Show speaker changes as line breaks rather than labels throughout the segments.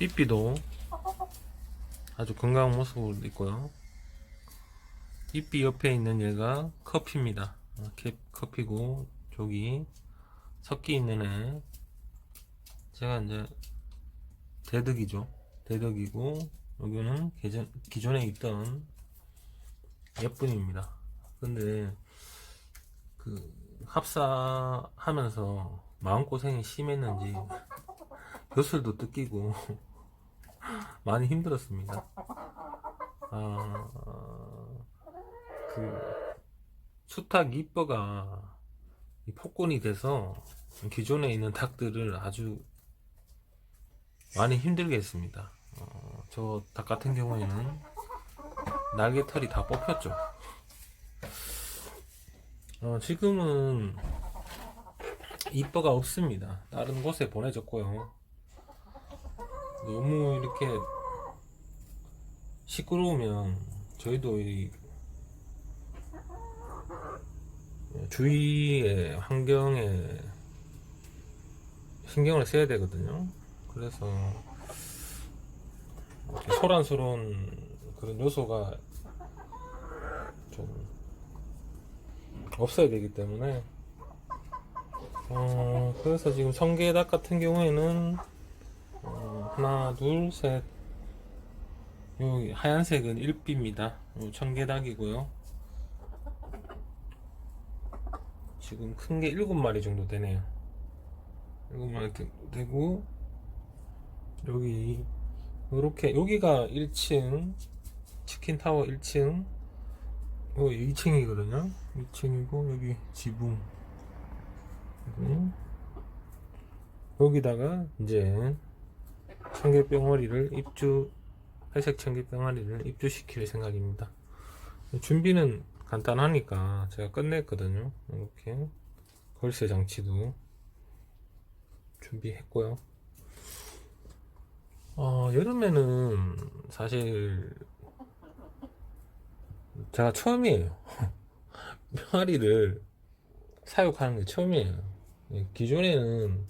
삐삐도 아주 건강한 모습으로 있고요. 삐삐 옆에 있는 얘가 커피입니다. 어, 캡 커피고 저기 섞이 있는 애 제가 이제 대덕이죠. 대덕이고 여기는 기존, 기존에 있던 예쁜입니다. 근데 그 합사하면서 마음고생이 심했는지 벼슬도 뜯기고 많이 힘들었습니다. 아, 그 수탉 이뻐가 이 폭군이 돼서 기존에 있는 닭들을 아주 많이 힘들게 했습니다. 어, 저 닭 같은 경우에는 날개털이 다 뽑혔죠. 어, 지금은 이뻐가 없습니다. 다른 곳에 보내졌고요. 너무 이렇게 시끄러우면 저희도 이 주위의 환경에 신경을 써야 되거든요. 그래서 소란스러운 그런 요소가 좀 없어야 되기 때문에 어, 그래서 지금 성게닭 같은 경우에는 어, 하나 둘 셋. 요 하얀색은 1비입니다. 청게닭이고요. 지금 큰게 7마리 정도 되네요. 7마리 되- 되고 여기 요렇게 여기가 1층 치킨 타워 1층. 여기 2층이거든요. 2층이고 여기 지붕. 그리고 여기다가 이제 청개병아리를 입주 회색 청개병아리를 입주시킬 생각입니다 준비는 간단하니까 제가 끝냈거든요 이렇게 걸쇠 장치도 준비했고요 어, 여름에는 사실 제가 처음이에요. 병아리를 사육하는 게 처음이에요. 예, 기존에는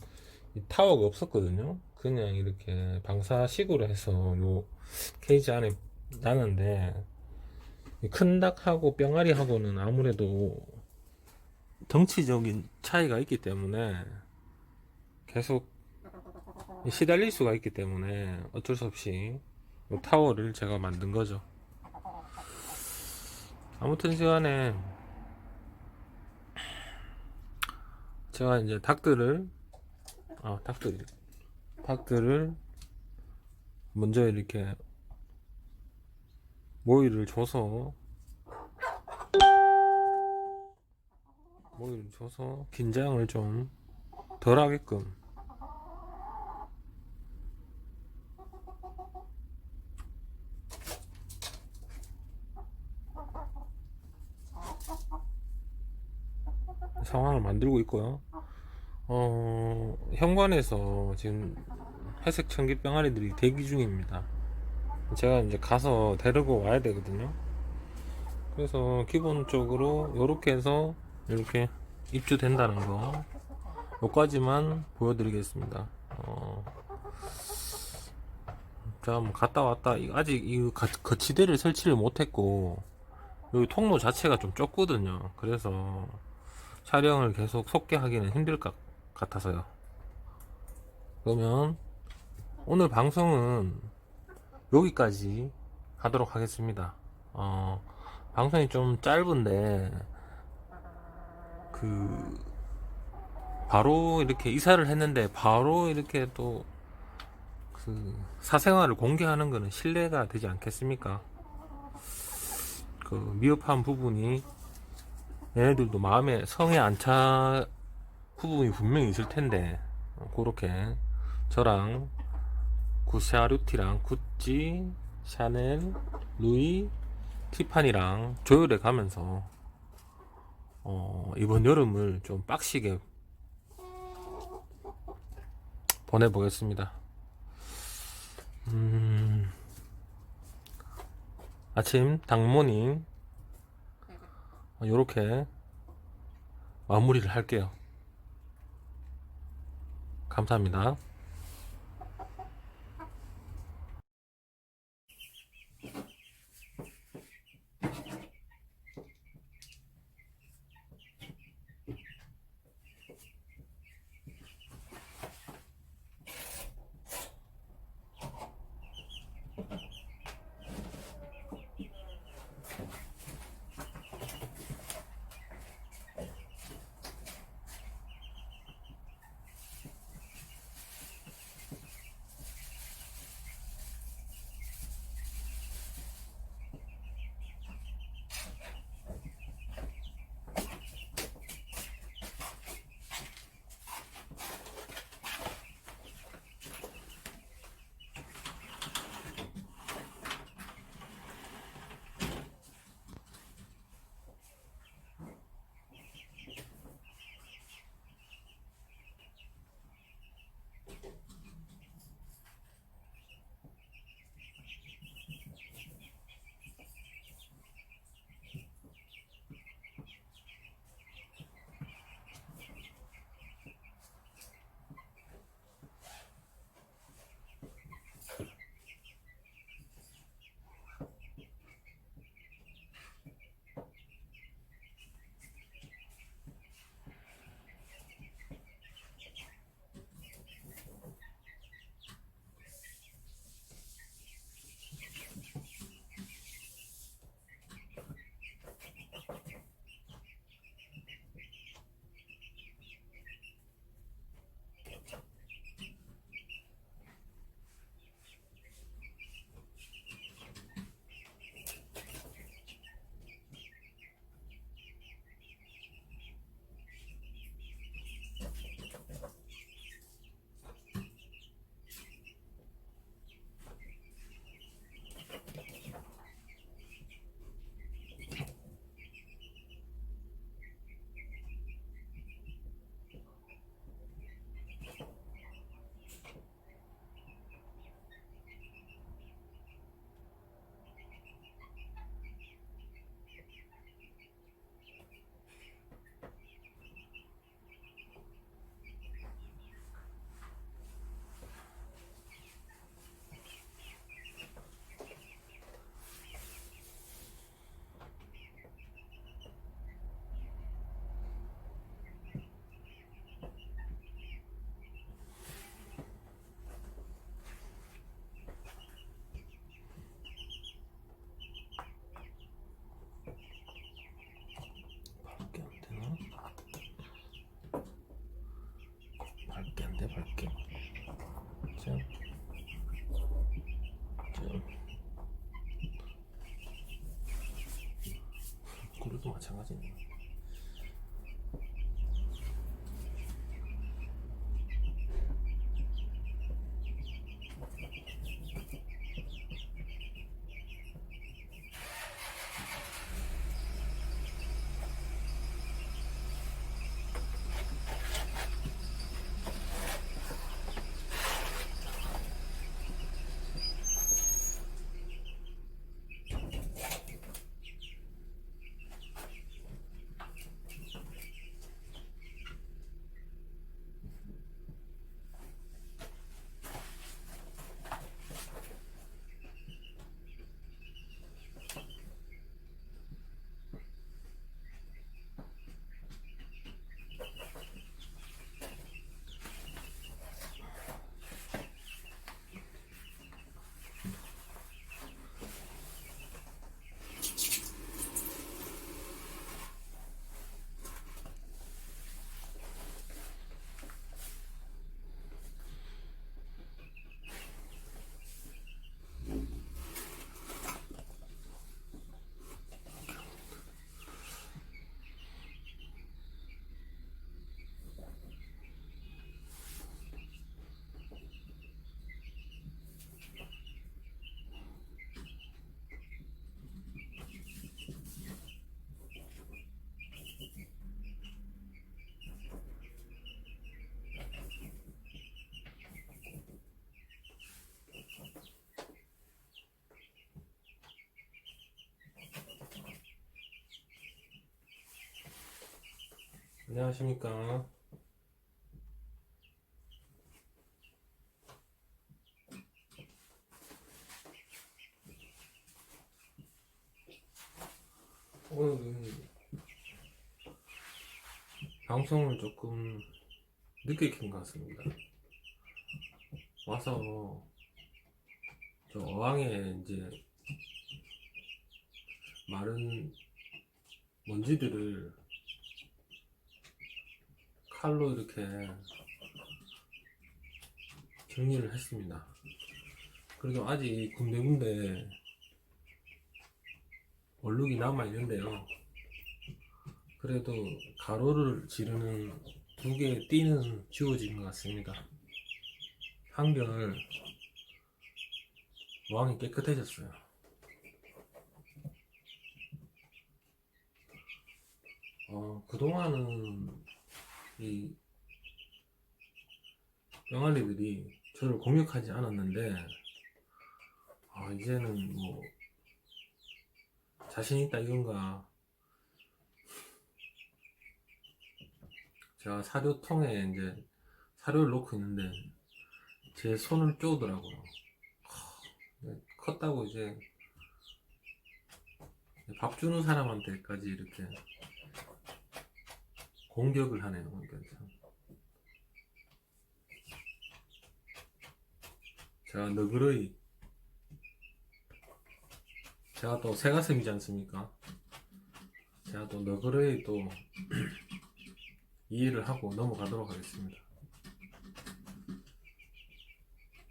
이 타워가 없었거든요. 그냥 이렇게 방사식으로 해서 요 케이지 안에 나는데 이큰 닭하고 병아리하고는 아무래도 덩치적인 차이가 있기 때문에 계속 시달릴 수가 있기 때문에 어쩔 수 없이 요 타워를 제가 만든 거죠. 아무튼 시간에 제가 이제 닭들을 아 닭들 닭들을 먼저 이렇게 모이를 줘서 모이를 줘서 긴장을 좀 덜 하게끔 상황을 만들고 있고요. 어, 현관에서 지금 회색 청기 병아리들이 대기 중입니다. 제가 이제 가서 데리고 와야 되거든요. 그래서 기본적으로 이렇게 해서 이렇게 입주된다는 거 요까지만 보여드리겠습니다. 어, 자, 뭐 갔다 왔다. 이- 아직 이 거- 거치대를 설치를 못했고 여기 통로 자체가 좀 좁거든요. 그래서 촬영을 계속 속게 하기는 힘들 것 같아서요. 그러면 오늘 방송은 여기까지 하도록 하겠습니다. 어, 방송이 좀 짧은데 그 바로 이렇게 이사를 했는데 바로 이렇게 또 그 사생활을 공개하는 거는 신뢰가 되지 않겠습니까? 그 미흡한 부분이 얘네들도 마음에 성에 안 차 부분이 분명히 있을 텐데 어, 그렇게 저랑 구샤루티랑 구찌, 샤넬, 루이, 티파니랑 조율해 가면서 어, 이번 여름을 좀 빡시게 보내보겠습니다. 음, 아침 당모닝 이렇게 마무리를 할게요. 감사합니다. 마찬가지입니다. 안녕하십니까. 오늘은 방송을 조금 늦게 킨것 같습니다. 와서 저 어항에 이제 마른 먼지들을 칼로 이렇게 정리를 했습니다. 그래도 아직 군데군데 얼룩이 남아 있는데요. 그래도 가로를 지르는 두 개의 띠는 지워진 것 같습니다. 한결 왕이 깨끗해졌어요. 어, 그동안은 이 병아리들이 저를 공격하지 않았는데 아, 이제는 뭐 자신 있다 이건가? 제가 사료통에 이제 사료를 놓고 있는데 제 손을 쪼더라고요. 컸다고 이제 밥 주는 사람한테까지 이렇게 공격을 하네요 그러니까 참. 제가 너그러이 제가 또 새가슴이지 않습니까? 제가 또 너그러이 또 이해를 하고 넘어가도록 하겠습니다.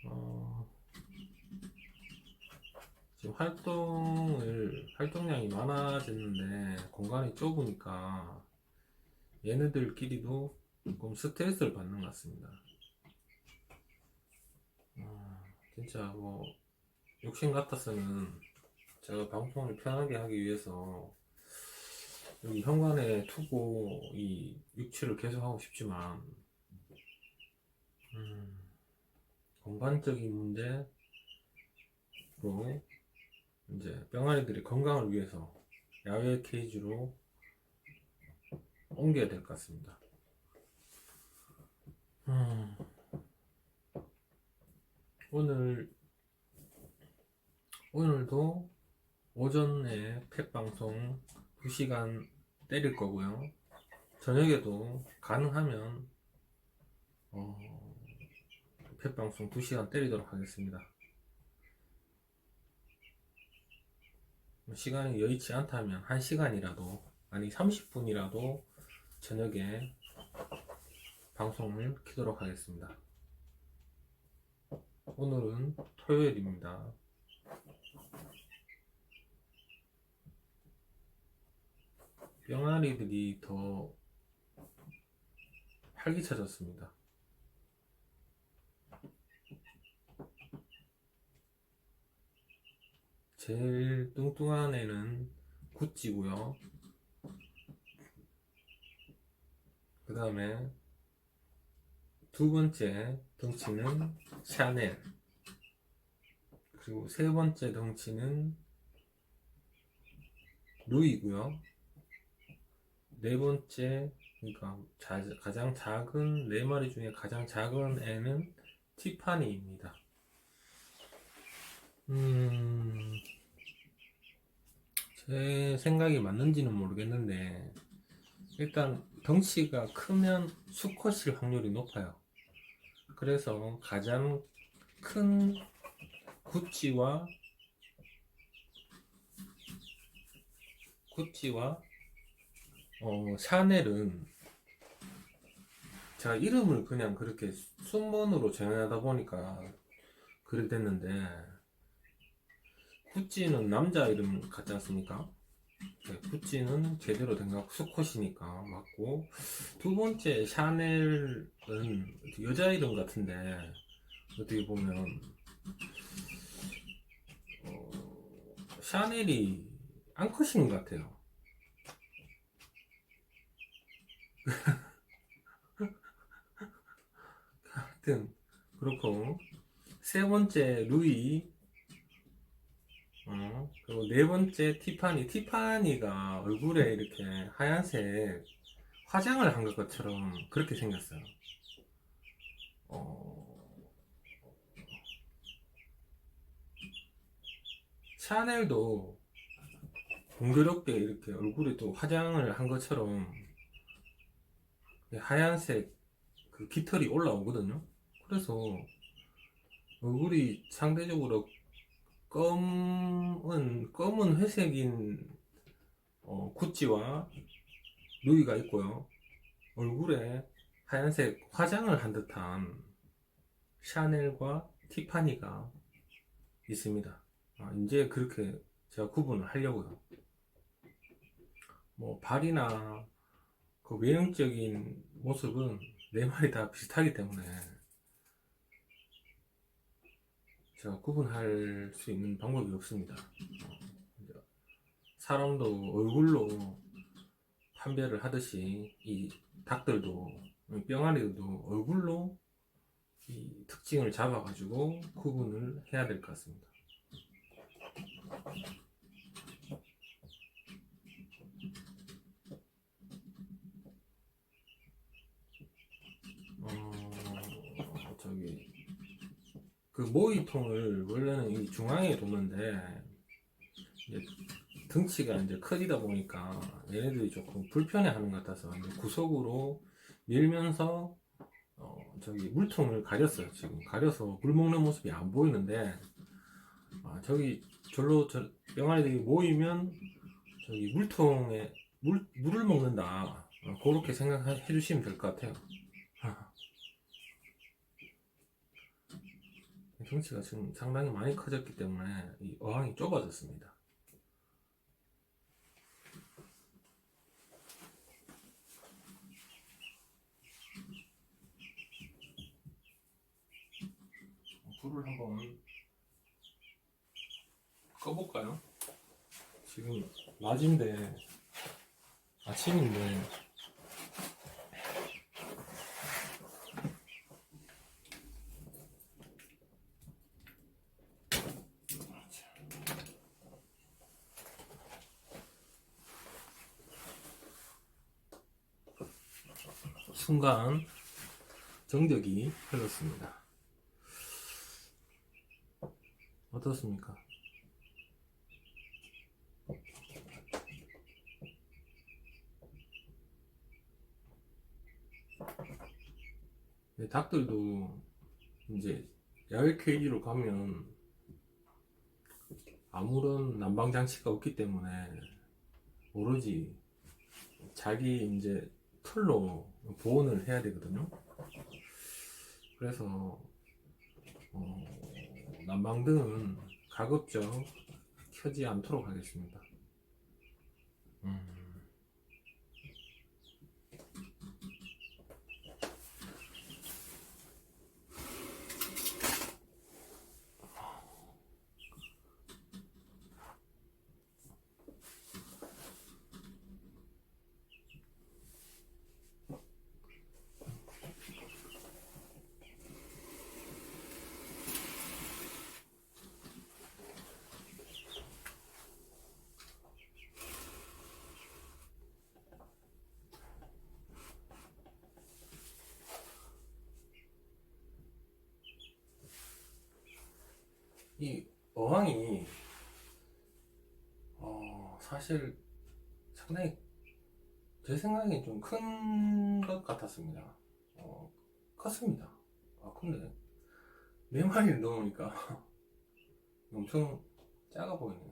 어, 지금 활동을 활동량이 많아졌는데 공간이 좁으니까 얘네들끼리도 조금 스트레스를 받는 것 같습니다. 아, 진짜 뭐 욕심 같아서는 제가 방송을 편하게 하기 위해서 여기 현관에 투고 이 육치를 계속 하고 싶지만 음, 공간적인 문제로 이제 병아리들의 건강을 위해서 야외 케이지로 옮겨야 될 것 같습니다. 음, 오늘 오늘도 오전에 펫 방송 2시간 때릴 거고요. 저녁에도 가능하면 어, 펫 방송 2시간 때리도록 하겠습니다. 시간이 여의치 않다면 1시간이라도 아니 30분이라도 저녁에 방송을 키도록 하겠습니다. 오늘은 토요일입니다. 병아리들이 더 활기차졌습니다. 제일 뚱뚱한 애는 구찌고요. 그 다음에 두 번째 덩치는 샤넬. 그리고 세 번째 덩치는 루이고요. 네 번째, 그러니까 자- 가장 작은 네 마리 중에 가장 작은 애는 티파니입니다. 음, 제 생각이 맞는지는 모르겠는데 일단 덩치가 크면 수컷일 확률이 높아요. 그래서 가장 큰 구찌와 구찌와 어, 샤넬은 제가 이름을 그냥 그렇게 순번으로 정하다 보니까 그래 됐는데 구찌는 남자 이름 같지 않습니까? 네, 구찌는 제대로 된 거 수컷이니까 맞고. 두 번째 샤넬은 여자 이름 같은데 어떻게 보면 어, 샤넬이 암컷인 것 같아요. 하여튼 그렇고. 세 번째 루이 어, 그리고 네 번째 티파니 티파니가 얼굴에 이렇게 하얀색 화장을 한 것처럼 그렇게 생겼어요. 어, 샤넬도 공교롭게 이렇게 얼굴에 또 화장을 한 것처럼 하얀색 그 깃털이 올라오거든요. 그래서 얼굴이 상대적으로 검은 검은 회색인 어, 구찌와 루이가 있고요. 얼굴에 하얀색 화장을 한 듯한 샤넬과 티파니가 있습니다. 아, 이제 그렇게 제가 구분을 하려고요. 뭐 발이나 그 외형적인 모습은 네 마리 다 비슷하기 때문에 제가 구분할 수 있는 방법이 없습니다. 어, 사람도 얼굴로 판별을 하듯이 이 닭들도 뿅아리들도 얼굴로 이 특징을 잡아가지고 구분을 해야 될 것 같습니다. 그 모이통을 원래는 이 중앙에 뒀는데 이제 등치가 이제 커지다 보니까 얘네들이 조금 불편해하는 것 같아서 이제 구석으로 밀면서 어, 저기 물통을 가렸어요 지금 가려서 물 먹는 모습이 안 보이는데 아, 저기 절로 저 병아리들이 모이면 저기 물통에 물 물을 먹는다 어, 그렇게 생각해 주시면 될 것 같아요. 등치가 지금 상당히 많이 커졌기 때문에 이 어항이 좁아졌습니다. 불을 한번 꺼볼까요? 지금 낮인데 아침인데 순간 정적이 흘렀습니다. 어떻습니까? 네, 닭들도 이제 야외 케이지로 가면 아무런 난방 장치가 없기 때문에 오로지 자기 이제 틀로 보온을 해야 되거든요. 그래서 어, 난방등은 가급적 켜지 않도록 하겠습니다. 음. 이 어항이 어, 사실 상당히 제 생각에 좀 큰 것 같았습니다. 어, 컸습니다. 아 근데 네 마리를 넣으니까 엄청 작아 보이네요.